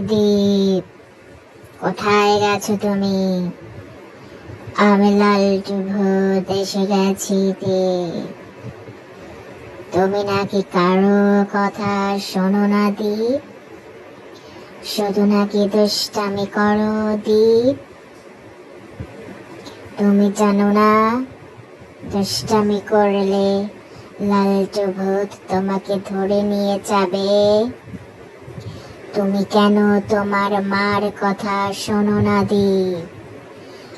দীপ কোথায় গেছো তুমি? আমি লালটু ভূত এসে গেছি তুমি নাকি কারও কথা শোনো না দীপ? শুধু নাকি দুষ্টামি করো দীপ? তুমি জানো না, দুষ্টামি করলে লালটু ভূত তোমাকে ধরে নিয়ে যাবে। তুমি কেন তোমার মার কথা শোনো না দি?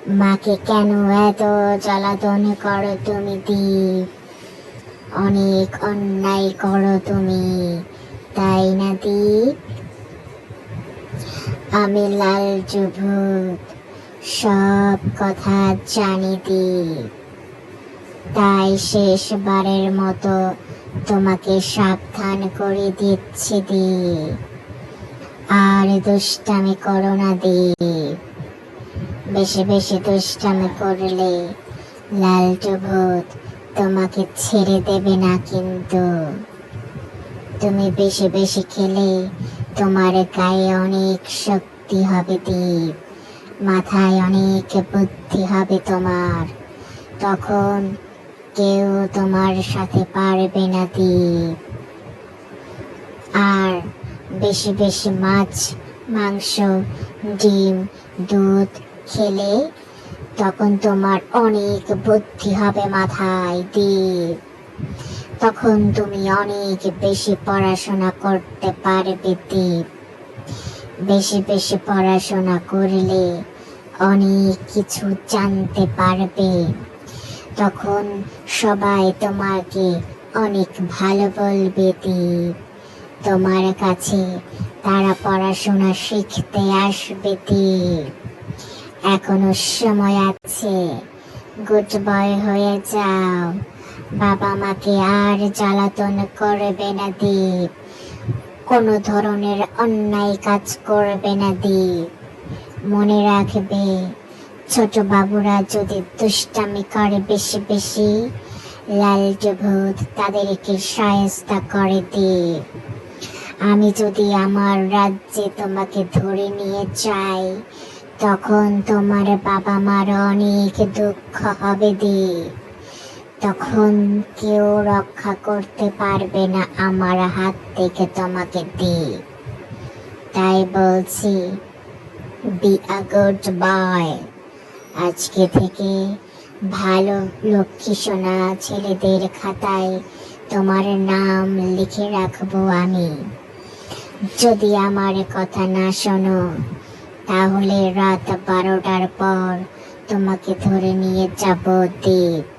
মাকে কেন এত জ্বালাতন করো তুমি দি? অনেক অন্যায় করো তুমি, তাই না দি? আমি লাল ভূত সব কথা জানি দি। তাই শেষবারের মতো তোমাকে সাবধান করে দিচ্ছি দি। আর দুষ্টামি করো না দি বেশি বেশি দুষ্টামি করলে লালটু ভূত তোমাকে ছেড়ে দেবে না কিন্তু। তুমি বেশি বেশি খেলে তোমার গায়ে অনেক শক্তি হবে দ্বীপ মাথায় অনেক বুদ্ধি হবে তোমার। তখন কেউ তোমার সাথে পারবে না দ্বীপ আর বেশি বেশি মাছ, মাংস, ডিম, দুধ খেলে তখন তোমার অনেক বুদ্ধি হবে মাথায় দ্বীপ তখন তুমি অনেক বেশি পড়াশোনা করতে পারবে দ্বীপ বেশি বেশি পড়াশোনা করলে অনেক কিছু জানতে পারবে। তখন সবাই তোমাকে অনেক ভালো বলবে দীপ তোমার কাছে তারা পড়াশোনা শিখতে আসবে এখনও সময় আছে। গুড বয় হয়ে যাও। বাবা মাকে আর জ্বালাতন করবে না দীপ কোনো ধরনের অন্যায় কাজ করবে না দীপ মনে রাখবে, ছোট বাবুরা যদি দুষ্টামি করে বেশি বেশি লালটু ভূত তাদেরকে সায়স্তা করে দীপ আমি যদি আমার রাজ্যে তোমাকে ধরে নিয়ে যাই, তখন তোমার বাবা মার অনেক দুঃখ হবে দীপ তখন কেউ রক্ষা করতে পারবে না আমার হাত থেকে তোমাকে দীপ তাই বলছি বি আ গুড বয় আজকে থেকে ভালো লক্ষ্মী সোনা ছেলেদের খাতায় তোমার নাম লিখে রাখব আমি। যদি আমার কথা না শোনো তাহলে রাত বারোটার পর তোমাকে ধরে নিয়ে যাব দ্বীপ।